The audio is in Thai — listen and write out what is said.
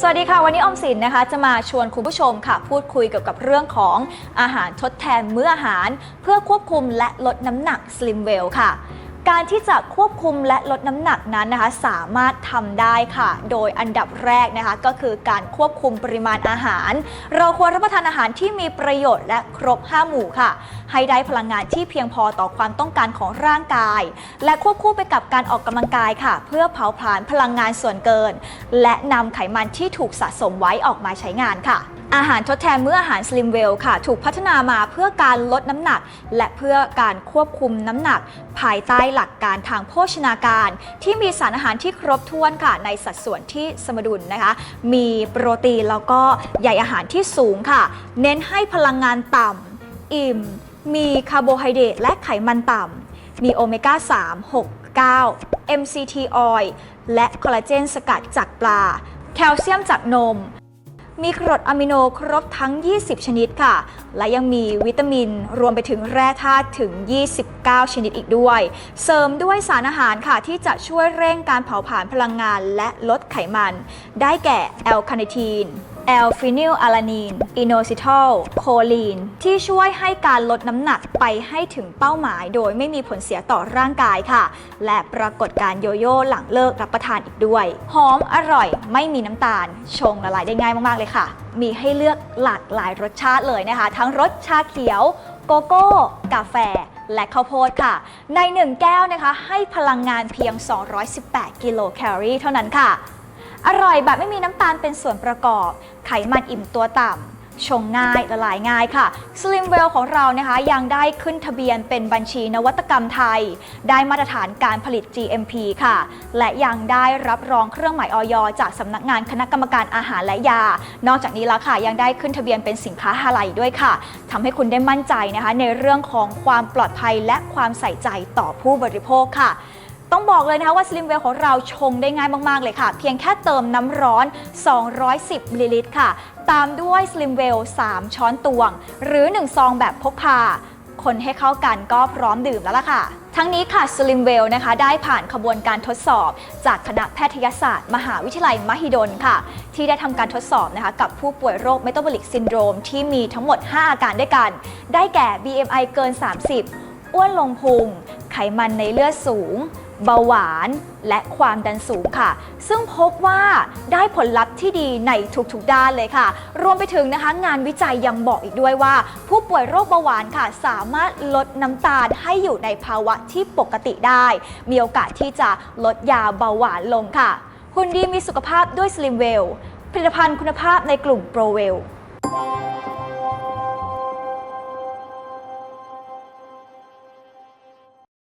สวัสดีค่ะ วันนี้ออมสินนะคะ จะมาชวนคุณผู้ชมค่ะ พูดคุยเกี่ยวกับเรื่องของอาหารทดแทนมื้ออาหาร เพื่อควบคุมและลดน้ำหนัก Slim Well ค่ะ การที่จะควบคุมและลดน้ำหนักนั้นนะคะ สามารถทำได้ค่ะ โดยอันดับแรกนะคะ ก็คือการควบคุมปริมาณอาหาร เราควรรับประทานอาหารที่มีประโยชน์และครบ 5 หมู่ค่ะ ให้ได้พลังงานที่เพียงพอต่อความต้องการของร่างกาย และควบคู่ไปกับการออกกำลังกายค่ะ เพื่อเผาผลาญพลังงานส่วนเกิน และนำไขมันที่ถูกสะสมไว้ออกมาใช้งานค่ะ อาหารทดแทนเมื้ออาหาร Slim Well ค่ะ ถูกพัฒนามาเพื่อการลดน้ำหนัก และเพื่อการควบคุมน้ำหนัก ภายใต้หลักการทางโภชนาการ ที่มีสารอาหารที่ครบถ้วนค่ะ ในสัดส่วนที่สมดุลนะคะ มีโปรตีนแล้วก็ใยอาหารที่สูงค่ะ เน้นให้พลังงานต่ำอิ่ม มีคาร์โบไฮเดรตและไขมันต่ำมีโอเมก้า 3 6 9 MCT oil และคอลลาเจนสกัดจากปลา แคลเซียมจากนม มีกรดอะมิโนครบทั้ง 20 ชนิดค่ะ และยังมีวิตามินรวมไปถึงแร่ธาตุถึง 29 ชนิดอีกด้วย เสริมด้วยสารอาหารค่ะ ที่จะช่วยเร่งการเผาผลาญพลังงานและลดไขมัน ได้แก่แอลคาเนทีน แอลฟินิลอาลานีนอินโนซิทอลโคลีน ที่ช่วยให้การลดน้ำหนักไปให้ถึงเป้าหมาย โดยไม่มีผลเสียต่อร่างกายค่ะ และปรากฏการโยโย่หลังเลิกรับประทานอีกด้วย หอมอร่อยไม่มีน้ำตาล ชงละลายได้ง่ายมาก ๆ เลยค่ะ มีให้เลือกหลากหลายรสชาติเลยนะคะ ทั้งรสชาเขียว โกโก้ กาแฟและข้าวโพดค่ะ ใน 1 แก้วนะคะ ให้พลังงานเพียง 218 กิโลแคลอรี่เท่านั้นค่ะ อร่อยแบบไม่มีน้ำตาลเป็นส่วนประกอบ ไขมันอิ่มตัวต่ำชงง่ายละลายง่ายค่ะ Slim Well ของเรานะคะยังได้ขึ้นทะเบียนเป็นบัญชีนวัตกรรมไทย ได้มาตรฐานการผลิต GMP ค่ะ และยังได้รับรองเครื่องหมายออยจากสำนักงานคณะกรรมการอาหารและยา นอกจากนี้แล้วค่ะยังได้ขึ้นทะเบียนเป็นสินค้าฮาลาลด้วยค่ะทำให้คุณได้มั่นใจนะคะ ในเรื่องของความปลอดภัยและความใส่ใจต่อผู้บริโภคค่ะ ต้องบอกเลยนะคะว่า Slim Well ของเราชงได้ง่ายมาก ๆ เลยค่ะ เพียงแค่เติมน้ำร้อน 210มิลลิลิตรค่ะ ตามด้วย Slim Well 3 ช้อนตวง หรือ 1 ซองแบบพกพา คนให้เข้ากันก็พร้อมดื่มแล้วล่ะค่ะทั้งนี้ค่ะ Slim Well นะคะ ได้ผ่านขบวนการทดสอบ จากคณะแพทยศาสตร์ มหาวิทยาลัยมหิดลค่ะ ที่ได้ทำการทดสอบนะคะกับผู้ป่วยโรค Metabolic Syndrome ที่มีทั้งหมด 5 อาการด้วยกัน ได้แก่ BMI เกิน 30 อ้วนลงพุงไขมันในเลือดสูง เบาหวาน และความดันสูงค่ะ ซึ่งพบว่าได้ผลลัพธ์ที่ดีในทุกๆด้านเลยค่ะ รวมไปถึงนะคะ งานวิจัยยังบอกอีกด้วยว่า ผู้ป่วยโรคเบาหวานค่ะ สามารถลดน้ำตาลให้อยู่ในภาวะที่ปกติได้ มีโอกาสที่จะลดยาเบาหวานลงค่ะหุ่นดีมีสุขภาพด้วย Slim Well ผลิตภัณฑ์คุณภาพในกลุ่ม Pro Well